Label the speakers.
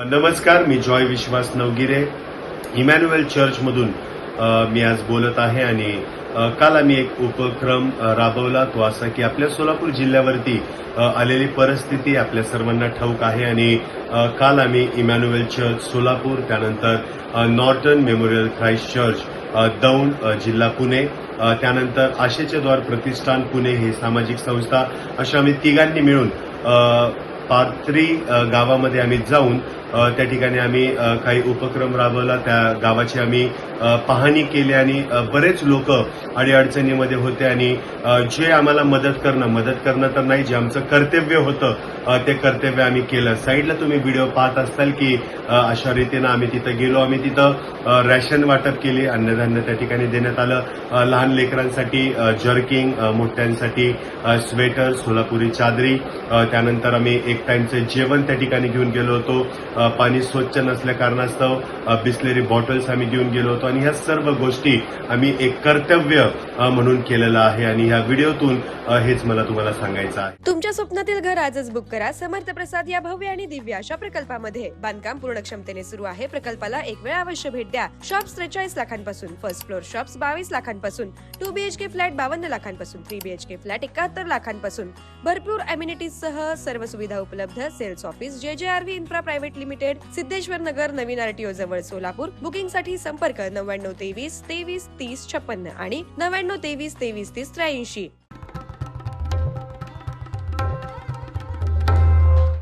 Speaker 1: नमस्कार मी जॉय विश्वास नवगिरे. इमॅन्युएल चर्चमधून मी आज बोलत आहे आणि काल आम्ही एक उपक्रम राबवला तो असा की आपल्या सोलापूर जिल्ह्यावरती आलेली परिस्थिती आपल्या सर्वांना ठाऊक आहे आणि काल आम्ही इमॅन्युएल चर्च सोलापूर त्यानंतर Norton memorial Christ church Daund जिल्हा पुणे त्यानंतर आशेचे द्वार प्रतिष्ठान पुणे ही सामाजिक संस्था अशा आम्ही तिघांनी मिळून पात्री पाथरी गावामध्ये आम्ही जाऊन त्या ठिकाणी आम्ही काही उपक्रम राबवला. त्या गावाची आम्ही पाहणी केली आणि बरेच लोक अडीअडचणीमध्ये होते आणि जे आम्हाला मदत करणं मदत करणं तर नाही जे आमचं कर्तव्य होतं ते कर्तव्य आम्ही केलं. साईडला तुम्ही व्हिडिओ पाहत असताल की अशा रीतीनं आम्ही तिथं गेलो. आम्ही तिथं रॅशन वाटप केली. अन्नधान्य त्या ठिकाणी देण्यात आलं. लहान लेकरांसाठी जर्किंग मोठ्यांसाठी स्वेटर सोलापुरी चादरी त्यानंतर आम्ही एक टाइमचे जेवण त्या ठिकाणी घेऊन गेलो होतो. पाणी स्वच्छ नसल्या कारणास्तव बिसलेरी बिस्लेरी बॉटल्स आम्ही घेऊन गेलो होतो. आणि ह्या सर्व गोष्टी आम्ही एक कर्तव्य म्हणून केलेलं आहे. आणि ह्या व्हिडिओतून हेच मला तुम्हाला सांगायचं आहे.
Speaker 2: तुमच्या स्वप्नातील घर आजच बुक करा. समर्थ प्रसाद या भव्य आणि दिव्य अशा प्रकल्पामध्ये. बांधकाम पूर्ण क्षमतेने सुरू आहे. प्रकल्पाला एक वेळ अवश्य भेट द्या. शॉप्स त्रेचाळीस लाखांपासून. फर्स्ट फ्लोअर शॉप्स बावीस लाखांपासून. टू बीएचके फ्लॅट बावन्न लाखांपासून. थ्री बीएचके फ्लॅट एकाहत्तर लाखांपासून. भरपूर अम्युनिटीज सह सर्व सुविधा उपलब्ध sales office J J R V infra private limited Siddheshwar Nagar नवीन आरटीओ जवळ सोलापूर. बुकिंगसाठी संपर्क नव्याण्णव तेवीस तेवीस तीस छप्पन्न आणि नव्याण्णव तेवीस तेवीस तीस त्र्याऐंशी.